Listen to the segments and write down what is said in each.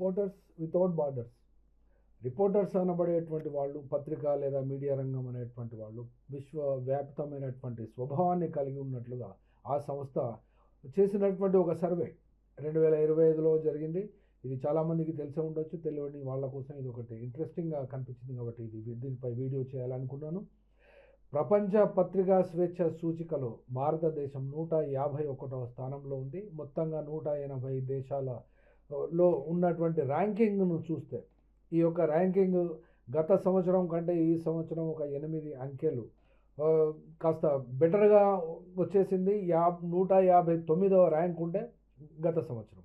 Reporters without borders. Reporters అనబడేటువంటి వాళ్ళు పత్రిక లేదా మీడియా రంగం అనేటువంటి వాళ్ళు విశ్వవ్యాప్తమైనటువంటి స్వభావాన్ని కలిగి ఉన్నట్లుగా ఆ సంస్థ చేసినటువంటి ఒక సర్వే రెండు వేల ఇరవై ఐదులో జరిగింది. ఇది చాలామందికి తెలిసే ఉండొచ్చు తెలియని వాళ్ళ కోసం ఇది ఒకటి ఇంట్రెస్టింగ్గా కనిపించింది కాబట్టి ఇది దీనిపై వీడియో చేయాలనుకున్నాను. ప్రపంచ పత్రికా స్వేచ్ఛ సూచికలో భారతదేశం నూట యాభై ఒకటవ స్థానంలో ఉంది. మొత్తంగా నూట ఎనభై దేశాల లో ఉన్నటువంటి ర్యాంకింగ్ను చూస్తే ఈ యొక్క ర్యాంకింగ్ గత సంవత్సరం కంటే ఈ సంవత్సరం ఒక ఎనిమిది అంకెలు. కాస్త బెటర్గా వచ్చేసింది. యా నూట యాభై తొమ్మిదవ ర్యాంక్ ఉండే గత సంవత్సరం.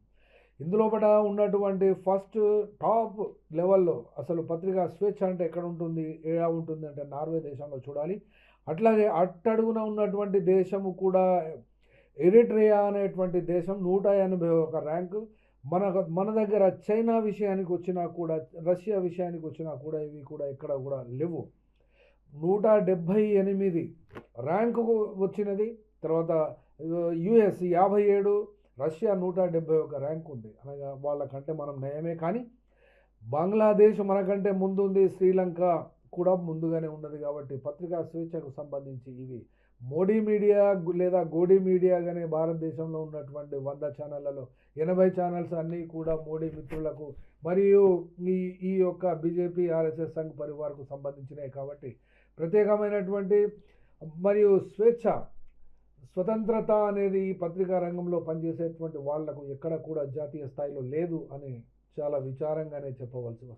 ఇందులో పట ఉన్నటువంటి ఫస్ట్ టాప్ లెవెల్లో అసలు పత్రికా స్వేచ్ఛ అంటే ఎక్కడ ఉంటుంది ఎలా ఉంటుంది అంటే నార్వే దేశంలో చూడాలి. అట్లాగే అట్టడుగున ఉన్నటువంటి దేశము కూడా ఎరిట్రియా అనేటువంటి దేశం నూట ఎనభై ఒక ర్యాంకు మన మన దగ్గర చైనా విషయానికి వచ్చినా కూడా రష్యా విషయానికి వచ్చినా కూడా ఇవి కూడా ఎక్కడ కూడా లేవు. నూట డెబ్భై ఎనిమిది ర్యాంకు వచ్చినది తర్వాత యుఎస్ యాభై ఏడు రష్యా నూట డెబ్భై ఒక ర్యాంక్ ఉంది. అనగా వాళ్ళకంటే మనం నయమే కానీ బంగ్లాదేశ్ మనకంటే ముందుంది శ్రీలంక. కూడా ముందుగానే ఉన్నది కాబట్టి పత్రికా స్వేచ్ఛకు సంబంధించి ఇవి. మోడీ మీడియా లేదా గోడీ మీడియా కానీ భారతదేశంలో ఉన్నటువంటి వంద ఛానళ్ళలో ఎనభై ఛానల్స్ అన్నీ కూడా మోడీ మిత్రులకు మరియు ఈ ఈ యొక్క బీజేపీ ఆర్ఎస్ఎస్ సంఘ్ పరివార్కు సంబంధించినవి కాబట్టి ప్రత్యేకమైనటువంటి మరియు స్వేచ్ఛ స్వతంత్రత అనేది ఈ పత్రికా రంగంలో పనిచేసేటువంటి వాళ్ళకు ఎక్కడ కూడా జాతీయ స్థాయిలో లేదు అని చాలా విచారంగానే చెప్పవలసి వస్తుంది.